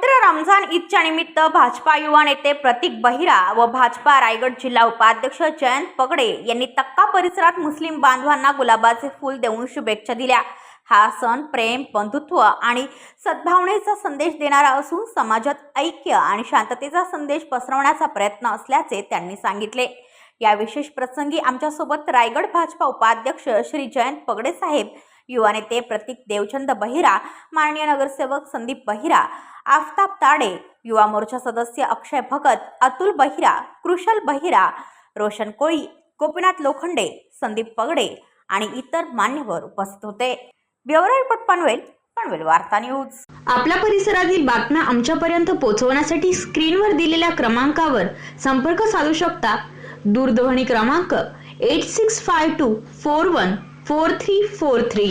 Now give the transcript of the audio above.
पवित्र रमजान ईदच्या निमित्त भाजपा युवा नेते प्रतीक बहिरा व भाजपा रायगड जिल्हा उपाध्यक्ष जयंत पगडे यांनी तक्का परिसरात मुस्लिम बांधवांना गुलाबाचे फूल देऊन शुभेच्छा दिल्या. हा सण प्रेम बंधुत्व आणि सद्भावनेचा संदेश देणारा असून समाजात ऐक्य आणि शांततेचा संदेश पसरवण्याचा प्रयत्न असल्याचे त्यांनी सांगितले. या विशेष प्रसंगी आमच्यासोबत रायगड भाजपा उपाध्यक्ष श्री जयंत पगडे साहेब युवा नेते प्रतीक देवचंद बहिरा माननीय नगरसेवक संदीप बहिरा आफताब ताडे युवा मोर्चा सदस्य अक्षय भगत अतुल बहिरा कृशल बहिरा रोशन कोळी गोपीनाथ लोखंडे संदीप पगडे आणि इतर मान्यवर उपस्थित होते. ब्युरो रिपोर्ट पनवेल पनवेल वार्ता न्यूज. आपल्या परिसरातील बातम्या आमच्यापर्यंत पोहोचवण्यासाठी स्क्रीनवर दिलेल्या क्रमांकावर संपर्क साधू शकता. दूरध्वनी क्रमांक eight six five two four one four three four three.